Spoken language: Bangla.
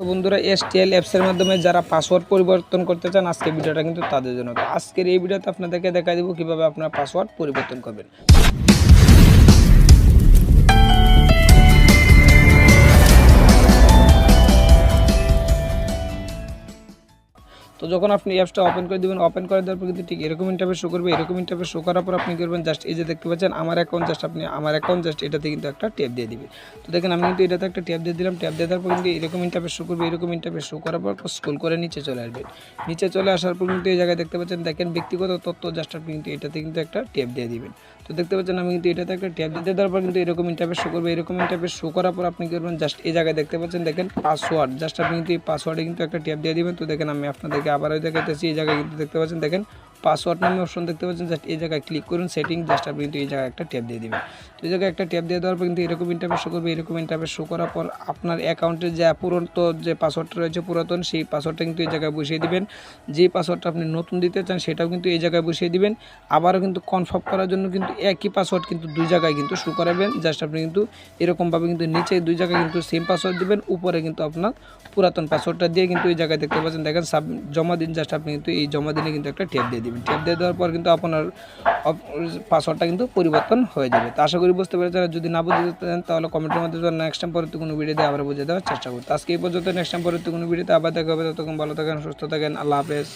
তো বন্ধুরা, এসটিএল অ্যাপসের মাধ্যমে যারা পাসওয়ার্ড পরিবর্তন করতে চান, আজকে ভিডিওটা কিন্তু তাদের জন্য। আজকের এই ভিডিওতে আপনাদেরকে দেখা দেবো কীভাবে আপনারা পাসওয়ার্ড পরিবর্তন করবেন। তো যখন আপনি অ্যাপসটা ওপেন করে দেবেন ওপেন করে দেওয়ার পর কিন্তু ঠিক এরকম ইন্টারফেস শো করবে, এরকম ইন্টারফেস শো করার পর আপনি করবেন জাস্ট এই যে দেখতে পাচ্ছেন, আমার অ্যাকাউন্ট জাস্ট আপনি, আমার অ্যাকাউন্ট জাস্ট এটাতে কিন্তু একটা ট্যাপ দিয়ে দিবে। তো দেখেন আমি কিন্তু এটাতে একটা ট্যাপ দিয়ে দিলাম ট্যাপ দিয়ে দেওয়ার পর কিন্তু এরকম ইন্টারফেস শো করবে, এরকম ইন্টারফেস শো করার পর স্কুল করে নিচে চলে আসবে নিচে চলে আসার পর কিন্তু এই জায়গায় দেখতে পাচ্ছেন, দেখেন ব্যক্তিগত তথ্য জাস্ট আপনি কিন্তু এটাতে কিন্তু একটা ট্যাপ দিয়ে দিবেন। তো দেখতে পাচ্ছেন আমি কিন্তু এটাতে একটা ট্যাপ দিয়ে দেওয়ার পর কিন্তু এরকম ইন্টারফেস শো করবে, এরকম ইন্টারফেস শো করার পর আপনি করবেন জাস্ট এই জায়গায় দেখতে পাচ্ছেন, দেখেন পাসওয়ার্ড জাস্ট আপনি কিন্তু এই পাসওয়ার্ডে কিন্তু একটা ট্যাপ দিয়ে দিবেন। তো দেখেন আমি আপনাদেরকে আবারও জায়গায় এই জায়গায় কিন্তু দেখতে পাচ্ছেন দেখেন পাসওয়ার্ড নামে অপশন দেখতে পাচ্ছেন জাস্ট এই জায়গায় ক্লিক করুন সেটিং জাস্ট আপনি কিন্তু এই জায়গায় একটা ট্যাপ দিয়ে দিবেন। তো এই জায়গায় একটা ট্যাপ দিয়ে দেওয়ার পর কিন্তু এরকম ইন্টারফেস শো করবে, এরকম ইন্টারফেস শো করার পর আপনার অ্যাকাউন্টে যে পুরাতন যে পাসওয়ার্ডটা রয়েছে, পুরাতন, সেই পাসওয়ার্ডটা কিন্তু এই জায়গায় বসিয়ে দিবেন। যে পাসওয়ার্ডটা আপনি নতুন দিতে চান, সেটাও কিন্তু এই জায়গায় বসিয়ে দিবেন। আবারও কিন্তু কনফার্ম করার জন্য কিন্তু একই পাসওয়ার্ড কিন্তু দুই জায়গায় কিন্তু শো করাবেন। জাস্ট আপনি কিন্তু এরকমভাবে কিন্তু নিচে দুই জায়গায় কিন্তু সেম পাসওয়ার্ড দেবেন, উপরে কিন্তু আপনার পুরাতন পাসওয়ার্ডটা দিয়ে কিন্তু এই জায়গায় দেখতে পাচ্ছেন। দেখেন সাব জমা দিন জাস্ট আপনি কিন্তু এই জমা দিনে কিন্তু একটা ট্যাপ দিয়ে দিবেন। ট্যাপ দিয়ে দেওয়ার পর কিন্তু আপনার পাসওয়ার্ডটা কিন্তু পরিবর্তন হয়ে যাবে। তো আশা করি বুঝতে পেরেছেন। যদি না বুঝতে চান তাহলে কমেন্টের মধ্যে নেক্সট টাইম পরবর্তী কোনো ভিডিওতে আবার বুঝে দেওয়ার চেষ্টা করুন আজকে এই পর্যন্ত। নেক্সট টাইম পরবর্তী কোনো ভিডিওতে আবার দেখা হবে। ততক্ষণ ভালো থাকেন, সুস্থ থাকেন। আল্লাহ হাফেজ।